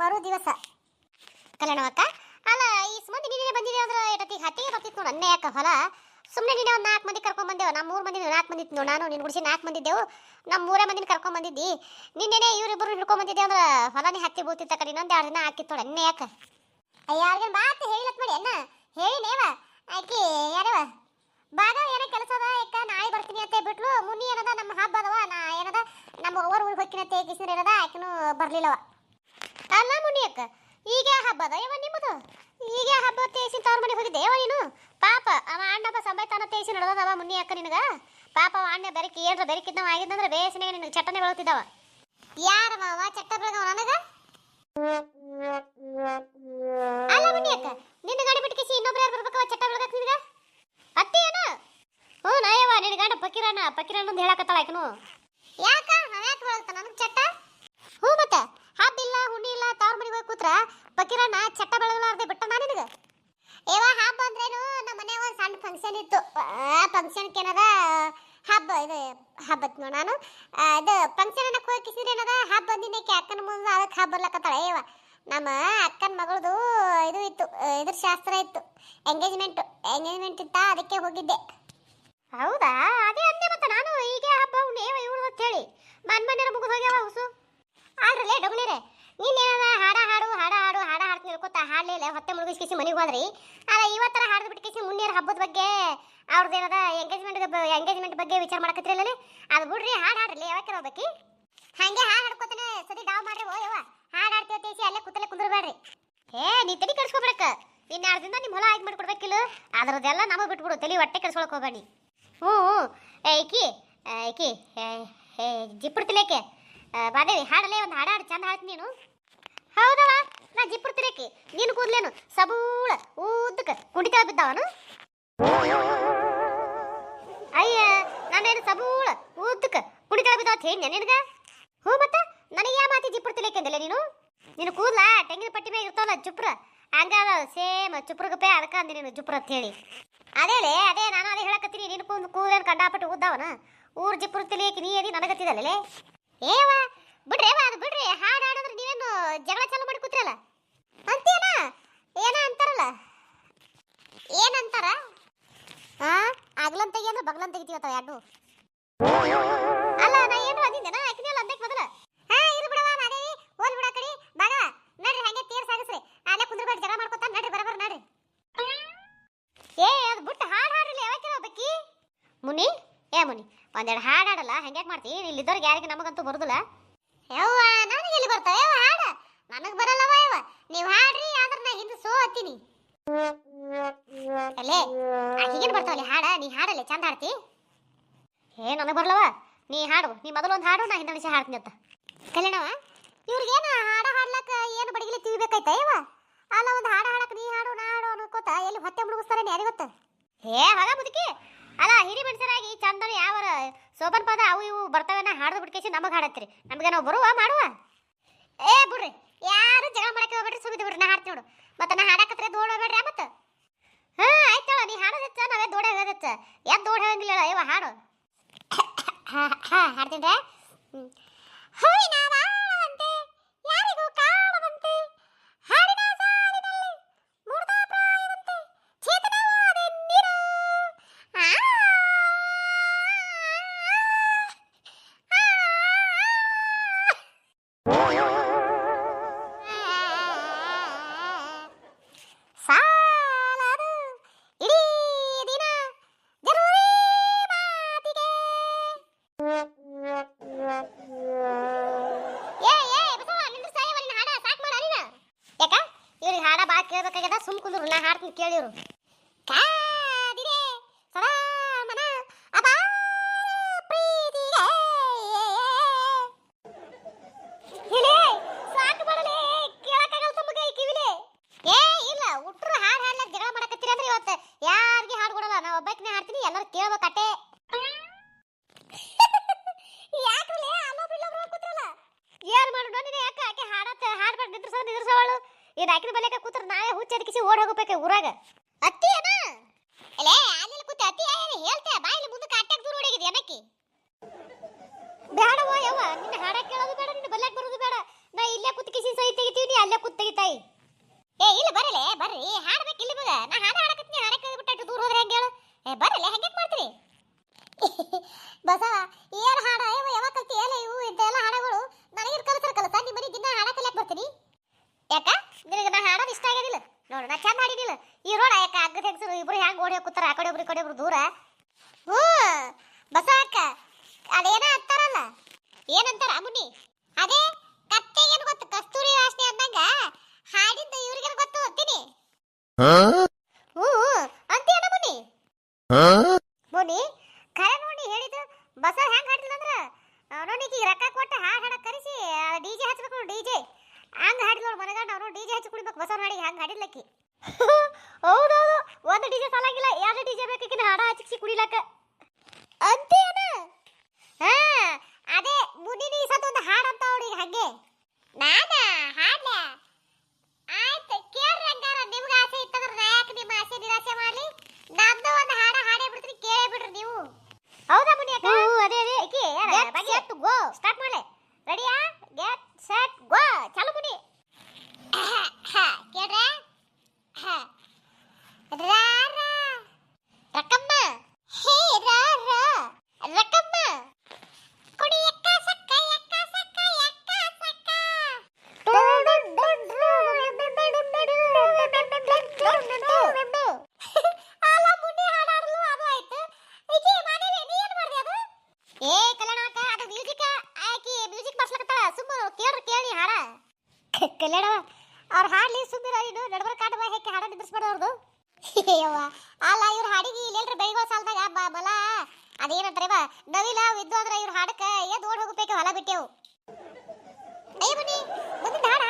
ಮರು ದಿವಸ ಕಲ್ಯಾಣವಕ್ಕ ಅಲ್ಲ, ಈ ಸುಮ್ಮನೆ ನೀನೇ ಬಂದಿದೆ ಅಂದ್ರೆ ಎಟತಿ ಹತ್ತಿಗೆ ಬರ್ತಿತ್ತು ನೋಡು, ಅನ್ನೇ ಯಾಕ ಹೊಲ. ಸುಮ್ಮನೆ ನೀನೇ ಒಂದು ನಾಲ್ಕು ಮಂದಿ ಕರ್ಕೊಂಡು ಬಂದೆವು. ನಮ್ಮ ಮೂರು ಮಂದಿ ನಾಲ್ಕು ಮಂದಿ ಇತ್ತು ನಾನು ನಿನ್ನ ಗುಡಿಸಿ ನಾಲ್ಕು ಮಂದಿದ್ದೆವು. ನಮ್ಮ ಮೂರೇ ಮಂದಿನ ಕರ್ಕೊಂಡು ಬಂದಿದ್ದಿ. ನಿನ್ನೆನೆ ಇವರಿಬ್ಬರು ಹಿಡ್ಕೊಂಡು ಬಂದಿದ್ದೆ ಅಂದ್ರೆ ಹೊಲನೇ ಹತ್ತಿ ಬೂತಿತ್ತ ಕಡೆ ಇನ್ನೊಂದು ಎರಡು ದಿನ ಹಾಕಿತ್ತು ನೋಡು ಅನ್ನೇ ಯಾಕ ಯಾರಿಗೇನು ಮಾತು ಹೇಳಿಲತ್ ಮಾಡಿ, ಅನ್ನ? ಹೇಳಿನೇವ ಆಕಿ, ಯಾರವ? ಬಾಗ ಏನೋ ಕೆಲಸ ಅದ ಯಾಕ ನಾಳೆ ಬರ್ತೀನಿ ಅಂತ ಬಿಟ್ಲು ಮುನ್ನಿ ಏನದ, ನಮ್ಮ ಹಬ್ಬ ಅದವ, ನಾ ಏನದ, ನಮ್ಮ ಓವರ್ ಊರಿಗೆ ಹೋಗ್ತೀನಿ ಅಂತ ಏಕಿಸಿದ್ರೆ ಏನದ, ಆಕಿನೂ ಬರ್ಲಿಲ್ಲವ. ಅಲ್ಲ ಮುನಿಯಕ್ಕ ಈಗ ಹಬ್ಬ ಅದ ನಿಮ್ಮದು? ಈಗ ಹಬ್ಬ ತೇಸಿ ತವ್ರ ಮನೆಗೆ ಹೋಗಿದ್ದೆ? ಯಾವ ನೀನು? ಪಾಪ, ಅವ ಅಣ್ಣಪ್ಪ ಸಂಬೈತಾನ ತೇಸಿ ನಡೆದವ ಮುನಿ ಅಕ್ಕ ನಿನಗ? ಪಾಪ ಅವ ಅಣ್ಣ ಬೆರಕಿ ಏನ್ರ ಬೆರಕಿದ್ದವ ಆಗಿದ್ದಂದ್ರೆ ಬೇಸಿನಾಗ ನಿನಗೆ ಚಟ್ಟನೆ ಬೆಳತಿದ್ದವ ಯಾರ ಮಾವ? ಚಟ್ಟ ಬೆಳಗವ ನನಗ? ಅಲ್ಲ ಮುನಿಯಕ್ಕ, ನಿನ್ನ ಗಾಡಿ ಬಿಟ್ಕಿಸಿ ಇನ್ನೊಬ್ರು ಯಾರು ಬರ್ಬೇಕವ ಚಟ್ಟ ಬೆಳಗಕ್ ನಿನಗ? ಅತ್ತಿ ಏನ? ಹ್ಞೂ ನಾಯವ್ವ ನಿನ್ನ ಗಂಡ ಪಕೀರಣ್ಣ ಪಕೀರಣ್ಣ ಅಂತ ಹೇಳಕತ್ತಳ ಯಾಕ? ಯಾಕೆ ಬೆಳಗ್ತ ನನಗೆ ಚಟ್ಟ? ಹ್ಞೂ ಮತ್ತೆ ಹಬ್ಬ ಇಲ್ಲ ಹುಣ್ಣಿ ಇಲ್ಲ ತವ್ರ ಮನೆಗೆ ಹೋಗಿ ಕೂತ್ರ ಪಕೀರಣ್ಣ ಚಟ್ಟ ಬೆಳಗಲಾರ್ದೆ ಬಿಟ್ಟ ನಾ ನಿನಗೆ? ಏವ ಹಬ್ಬ ಅಂದ್ರೇನು? ನಮ್ಮ ಮನೆ ಒಂದು ಸಣ್ಣ ಫಂಕ್ಷನ್ ಇತ್ತು. ಆ ಫಂಕ್ಷನ್ಗೆ ಏನದ ಹಬ್ಬ, ಇದು ಹಬ್ಬತ್ ನೋಡ ನಾನು. ಇದು ಫಂಕ್ಷನ್ ಅನ್ನಕ್ಕೆ ಹೋಗಿ ಕಿಸಿದ್ರೆ ಏನದ? ಹಬ್ಬ ಅಂದಿದ್ದಕ್ಕೆ ಅಕ್ಕನ ಮುಂದೆ ಅದಕ್ಕೆ ಹಬ್ಬ ಬರ್ಲಕತ್ತಾಳ. ಏವ, ನಮ್ಮ ಅಕ್ಕನ ಮಗಳದು ಇದು ಇತ್ತು ಇದ್ರ ಶಾಸ್ತ್ರ ಇತ್ತು ಎಂಗೇಜ್ಮೆಂಟ್ ಎಂಗೇಜ್ಮೆಂಟ್ ಇತ್ತ, ಅದಕ್ಕೆ ಹೋಗಿದ್ದೆ. ಹೌದಾ? ಅದೇ ಅಂದೆ ಮತ್ತೆ ನಾನು ಈಗ ಹಬ್ಬ ಉಣ್ಣೇವ ಇವಳು ಅಂತ ಹೇಳಿ? ಮನ್ ಮನೆಯರ ಮುಗಿದು ಹೋಗ್ಯಾವ ಹುಸು? ಆಲ್ರಲ್ಲೇ ಡೊಗ್ಲಿರೆ? ನೀನೇನದ ಹಾಡ ಹಾಡು ಹಾಡ ಹಾಡು ಹಾಡ ಹಾಡ್ತೀನಿ ಹೇಳ್ಕೊತ ಹಾಡಲಿಲ್ಲ ಹೊತ್ತೆ ಮುಳುಗಿಸ್ಕಿಸಿ ಮನೆಗೆ ಹೋದ್ರಿ. ಅಲ್ಲ ಇವತ್ತರ ಹಾಡ್ದು ಬಿಟ್ಕಿಸಿ ಮುನ್ನೇರ ಹಬ್ಬದ ಬಗ್ಗೆ ಅವ್ರದ್ದು ಏನದ ಎಂಗೇಜ್ಮೆಂಟ್ ಎಂಗೇಜ್ಮೆಂಟ್ ಬಗ್ಗೆ ವಿಚಾರ ಮಾಡಕತ್ತಿರಲ್ಲ ಅದು ಬಿಡ್ರಿ ಹಾಡು ಹಾಡ್ರಿ ಯಾವಾಗ ಹೋಗ್ಬೇಕಿ? ಹಂಗೆ ಹಾಡು ಹಾಡ್ಕೊತಾನೆ ಸದಿ ಡಾವ್ ಮಾಡ್ರಿ ಓ ಯವ್ವ ಹಾಡು ಹಾಡ್ತೀವಿ ತೇಸಿ ಅಲ್ಲೇ ಕೂತಲ್ಲೇ ಕುಂದ್ರಬೇಡ್ರಿ. ಹೇ ನೀ ತಲೆ ಕೆಡ್ಸ್ಕೊಬೇಕ ಇನ್ನು ಎರಡು ದಿನ ನಿಮ್ಮ ಹೊಲ ಆಗಿ ಮಾಡ್ಕೊಡ್ಬೇಕಿಲ್ಲ ಅದ್ರದ್ದೆಲ್ಲ ನಮಗೆ ಬಿಟ್ಬಿಡು ತಲೆ ಹೊಟ್ಟೆ ಕೆಡ್ಸ್ಕೊಳಕ್ ಹೋಗಬೇಡಿ. ಹ್ಞೂ ಹ್ಞೂ ಹೇ ಹೇ ಆ, ಬಾದೇವಿ, ಹಾಡಲೇ ಒಂದು ಹಾಡು ಚಂದ ಹಾಡ್ತಿ ನೀನು. ಹೌದವ ನಾ ಜಿಪ್ಪುಡ್ ತಿಲೇಕಿ ನೀನು ಕೂದ್ಲೇನು, ಸಬೂಳ ಉದ್ದಕ್ಕೆ ಕುಂಡಿತ ಬಿದ್ದವನು. ಅಯ್ಯ, ನಾನೇನು ಸಬೂಳ ಉದ್ದಕ್ಕೆ ಕುಂಡಿತ ಬಿದ್ದಾವ ಅಂತ ಹೇಳಿ ನಿನಗ? ಹ್ಞೂ ಮತ್ತೆ, ನನಗೆ ಯಾ ಮಾತಿ ಅಂದಿಲ್ಲ ನೀನು? ನೀನು ಕೂದ್ಲ, ತೆಂಗಿನ ಪಟ್ಟಿ ಮ್ಯಾಗ ಇರ್ತಾವಲ್ಲ ಚುಪ್ರ ಹಂಗ ಸೇಮ್ ಚುಪ್ರಗಪ್ಪೆ ಅದಕ್ಕೆ ಅಂದೆ ನೀನು ಚುಪ್ರ ಅಂತ ಹೇಳಿ. ಅದೇಲೆ ಅದೇ ನಾನು ಅದೇ ಹೇಳಕತ್ತೀನಿ, ನೀನು ಕೂದ್ ಕೂದೇನು ಕಂಡಾಪಟ್ಟು ಉದ್ದಾವನ ಊರ್ ಜಿಪ್ಪುರ್ ತಿಳಿಯಕ್ಕೆ ನೀ ಅದಿ ನನಗತ್ತಿದಲ್ಲೇ ಏವ ಬಿಡ್ರಿ ಅದು ಬಿಡ್ರಿ, ಹಾಡು ಹಾಡಂದ್ರೆ ನೀವೇನು ಜಗಳ ಚಾಲು ಮಾಡಿ ಕೂತ್ರಲ್ಲ ಅಂತೇನ ಏನ ಅಂತಾರಲ್ಲ? ಏನಂತಾರ? ಹಾ ಆಗ್ಲನ್ ತೆಗಿ ಬಗ್ಲಂತ ಬಗ್ಲನ್ ತೆಗಿತೀವತ್ತ ಎರಡು? ಅಲ್ಲ, ನಾ ಏನು ಅಂದಿದ್ದೇನ? ಆಕಿನೆಲ್ಲ ಅಂದಕ್ಕೆ ಮೊದಲ? ಹಾ, ಇರು ಬಿಡವ ಮಾದೇವಿ ಹೋಲ್ ಬಿಡ ಕಡಿ. ಬಗ ನಡ್ರಿ, ಹಂಗೆ ತೀರ್ ಸಾಗಿಸ್ರಿ. ಅಲ್ಲೇ ಕುಂದ್ರಬೇಡ ಜಗಳ ಮಾಡ್ಕೊತ ನಡ್ರಿ, ಬರಬರ, ನಡ್ರಿ. ಏ, ಅದು ಬಿಟ್ಟು ಹಾಡು ಹಾಡ್ರಿ ಯಾವಾಗ ಬಕ್ಕಿ ಮುನಿ? ಏ, ಮುನಿ ಒಂದೆರಡು ಹಾಡು ಹಾಡಲ್ಲ, ಹೆಂಗ್ಯಾಕ್ ಮಾಡ್ತಿ? ಇಲ್ಲಿದ್ದವ್ರಿಗೆ ಯಾರಿಗೆ ನಮಗಂತೂ ಬರುದಿಲ್ಲ. ಯವ್ವ, ನನಗೆ ಎಲ್ಲಿ ಬರ್ತಾವೆ? ಯವ್ವ, ಹಾಡ. ನನಗೆ ಬರಲ್ಲವ ಯವ್ವ. ನೀವು ಹಾಡ್ರಿ, ಆದ್ರೆ ನಾ ಹಿಂದೆ ಸೋ ಹತ್ತೀನಿ. ಅಲ್ಲೇ ಆಕಿಗೇನು ಬರ್ತಾವಲ್ಲಿ ಹಾಡ? ನೀ ಹಾಡಲ್ಲೇ, ಚಂದ ಹಾಡ್ತಿ? ಏ ನನಗೆ ಬರಲ್ಲವ ನೀ ಹಾಡು, ನೀ ಮೊದಲು ಒಂದು ಹಾಡು, ನಾ ಹಿಂದೆ ನಿಮಿಷ ಹಾಡ್ತೀನಿ ಅಂತ. ಕಲ್ಯಾಣವ ಇವ್ರಿಗೇನು ಹಾಡ ಹಾಡ್ಲಕ್ಕ ಏನು ಬಡಗಿಲಿ ತಿಳಿಬೇಕಾಯ್ತಾ ಯವ್ವ? ಅಲ್ಲ, ಒಂದು ಹಾಡು ಹಾಡಕ್ಕೆ ನೀ ಹಾಡು, ನಾ ಹಾಡು ಅನ್ಕೋತ ಎಲ್ಲಿ ಹೊತ್ತೆ ಮುಳುಗಿಸ್ತಾರೆ ಯಾರಿಗೆ ಗೊತ್ತ? ಏ ಹಾಗ ಮುದುಕಿ. ಅಲ್ಲ, ಹಿರಿ ಮನುಷ್ಯರಾಗಿ ಚಂದನ ಯಾವ ಸೋಬನ್ ಪದ ಅವು ಇವು ಬರ್ತವೇನ ಹಾಡ್ದು ಬಿಟ್ಕೇಸಿ ನಮಗೆ ಹಾಡತ್ರಿ ನಮಗೆ ನಾವು ಬರುವ ಮಾಡುವ? ಏ, ಬಿಡ್ರಿ, ಯಾರು ಜಗಳ ಮಾಡಕ್ಕೆ ಹೋಗ್ಬೇಡ್ರಿ ಸುಮ್ಮನೆ ಬಿಡ್ರಿ, ನಾ ಹಾಡ್ತೀನಿ ನೋಡು. ಮತ್ತೆ ನಾ ಹಾಡಕತ್ರೆ ದೋಡ ಹೋಗ್ಬೇಡ್ರಿ ಮತ್ತೆ? ಹಾ ಆಯ್ತಳ ನೀ ಹಾಡೋದಚ್ಚ ನಾವೇ ದೋಡ ಹೋಗೋದಚ್ಚ ಯಾಕೆ ದೋಡ ಹೋಗಂಗಿಲ್ಲ ಇವ ಹಾಡು. ಹಾ ಹಾ ಹ್ಞೂ ನಾವು ನಾ ಹಾಡ್ತೀನಿ ಕೇಳಿರು ಕಾದಿದೆ ಸದಾ ಮನ ಯಾರಿಗೆ ಹಾಡು ಕೊಡಲ್ಲ? ನಾ ಒಬ್ಬಾಕಿನೇ ಹಾಡ್ತೀನಿ, ಎಲ್ಲರೂ ಕೇಳ್ಬೇಕಟ್ಟೆ ಕೂತ್ರಲ್ಲ? ಏನ್ ಮಾಡು ನೋಡಿದೆ ಯಾಕೆ? ಆಕೆ ಹಾಡತ್ತ, ಹಾಡ್ಬಾರ್ದು ನಿದ್ರಿಸೋ ನಿದ್ರಿಸೋವಳು ಈ ರಾತ್ರಿ ಬಲಿಕ ಕೂತ್ರ ನಾಳೆ ಹುಚ್ಚ ಅದಕ್ಕೆ ಓಡ್ ಹೋಗಬೇಕು ಊರಾಗ? ಅತ್ತಿ ಅನ ಎಲೆ ಅಲ್ಲಿ ಕೂತ ಅತ್ತಿ ಹೇಳ್ತೆ ಬಾ ಇಲ್ಲಿ ಮುಂದೆ ಅಟ್ಟಾಗ ದೂರ ಓಡಿಗಿದೆ ಏನಕ್ಕೆ ಬೇಡವ ಯವ್ವ ನಿನ್ನ ಹಾಡ ಕೇಳೋದು ಬೇಡ ನಿನ್ನ ಬಲ್ಲಾಕ್ ಬರೋದು ಬೇಡ. ನಾ ಇಲ್ಲೇ ಕೂತ್ ಕಿಸಿ ಸೈ ತೆಗಿತೀವಿ ನೀ ಅಲ್ಲೇ ಕೂತ್ ತೆಗಿತಾಯಿ. ಏ ಇಲ್ಲ ಬರಲೇ ಬರ್ರಿ ಹಾಡ ನೋಡು, ನಾ ಚಂದ ಹಾಡಿದಿಲ್ಲ. ಈ ರೋಡ್ ಯಾಕ ಅಗ್ಗದ ಹೆಂಗಸರು ಇಬ್ರು ಹೆಂಗ್ ಓಡಿ ಹೋಗ್ತಾರ ಆ ಕಡೆ ಒಬ್ರು ಕಡೆ ಒಬ್ರು ದೂರ? ಹ್ಞೂ ಬಸವಕ್ಕ, ಅದೇನ ಅಂತಾರಲ್ಲ? ಏನಂತಾರ ಮುನಿ ಅದೇ, ಕತ್ತೆಗೇನು ಗೊತ್ತು, ಕಸ್ತೂರಿ ವಾಸನೆ ಅಂದಂಗ ಹಾಡಿದ್ದ ಇವ್ರಿಗೇನು ಗೊತ್ತು ಅಂತೀನಿ ಹ್ಞೂ ಅಂತೀಯನ ಮುನಿ ಮುನಿ ಖರೆ ನೋಡಿ ಹೇಳಿದ್ದು ಬಸ ಹೆಂಗ್ ಹಾಡಿಲ್ಲ ಅಂದ್ರ ಅವನಿಗೆ ರೊಕ್ಕ ಕೊಟ್ಟು ಹಾಡು ಹಾಡಕ್ ಕರೆಸಿ ಡಿಜೆ ಹಚ್ಬೇಕು ಡಿಜೆ ಹಂಗ ಹಾಡಿಲ್ಲ ನೋಡು ಮನಗಂಡ ಅವನು ಡಿಜೆ ಹಚ್ಚಿ ಕುಡಿಬೇಕು ಬಸ ಹಾಡಿದ್ಲಕ್ಕಿ ಹೌದೌದು. ಒಂದು ಡಿಜೆ ಸಾಲಾಗಿಲ್ಲ, ಎರಡು ಡಿಜೆ ಬೇಕಿನ ಹಾಡ ಹಚ್ಚಿಸಿ ಕುಡಿಲಕ್ಕ. ಅಂತೇನ ಹಾ, ಅದೇ ಮುನಿನಿ ಸತ್ ಒಂದು ಹಾಡು ಅಂತ ಅವಳಿಗೆ ಹಂಗೆ. ನಾನ ಹಾಡ್ಲ ಆಯ್ತು ಕೇಳ್ರಿ ಹಂಗಾರ ನಿಮ್ಗೆ ಆಸೆ ಇತ್ತಂದ್ರೆ ನಾ ಯಾಕೆ ನಿಮ್ಮ ಆಸೆ ನಿರಾಸೆ ಮಾಡ್ಲಿ ನಮ್ದು ಒಂದು ಹಾಡ ಹಾಡೇ ಬಿಡ್ತೀನಿ ಕೇಳೇ ಬಿಡ್ರಿ ನೀವು ಹೌದಾ ಮುನಿ ಅಕ್ಕ ಅದೇ ಅದೇ ಏಕೆ ಗೆಟ್ ಸೆಟ್ ಗೋ ಸ್ಟಾರ್ಟ್ ಮಾಡ್ಲೆ ರೆಡಿಯಾ ಗೆಟ್ ಸೆಟ್ ಗೋ ಚಾಲು ಮುನಿ ಕೇಳ್ರೆ ರಾರ ರಕಮ್ಮ ಹೇ ರಾರ ರಕಮ್ಮ ಕುಡಿ ಎಕ್ಕ ಸಕ್ಕ ಎಕ್ಕ ಸಕ್ಕ ಎಕ್ಕ ಸಕ್ಕ ಅಲ್ಲ ಮುನ್ನೆ ಹಾಡಾಡಲು ಅದು ಆಯ್ತು ಈಕಿ ಮಾಡಿರಿ ನೀ ಏನ್ ಮಾಡ್ದೆ ಅದು ಏ ಕಲ್ಯಾಣಕ್ಕ ಅದು ಮ್ಯೂಸಿಕ್ ಆಕಿ ಮ್ಯೂಸಿಕ್ ಬರ್ಸ್ಲಕತ್ತಾಳ ಸುಮ್ಮ ಕೇಳ್ರಿ ಕೇಳಿ ಹಾಡ ಕಲ್ಯಾಣವ ಅವ್ರ ಹಾಡ್ಲಿ ಸುಮ್ಮಿರ ಇನ್ನು ನಡಬರ ಕಾಟ ಬಾಯಿ ಹಾಕಿ ಹಾಡ ನಿಂದ್ರಿಸ್ಬಾರ್ದು ಅವ್ರದ್ದು ಅಯ್ಯವ್ವ ಅಲ್ಲ ಇವ್ರ ಹಾಡಿಗೆ ಇಲ್ಲೆಲ್ರ ಬೆಳಿಗೋ ಸಾಲದಾಗ, ಬಾ ಬಲ. ಅದೇನಂತಾರೆ ಬಾ ನವಿಲ ವಿದ್ದು ಅಂದ್ರೆ ಇವ್ರ ಹಾಡಕ್ಕ ಎದ್ದು ಓಡ್ ಹೋಗಬೇಕು ಹೊಲ ಬಿಟ್ಟೆವು. ಅಯ್ಯ ಬನ್ನಿ ಮುಂದಿನ ಹಾಡ.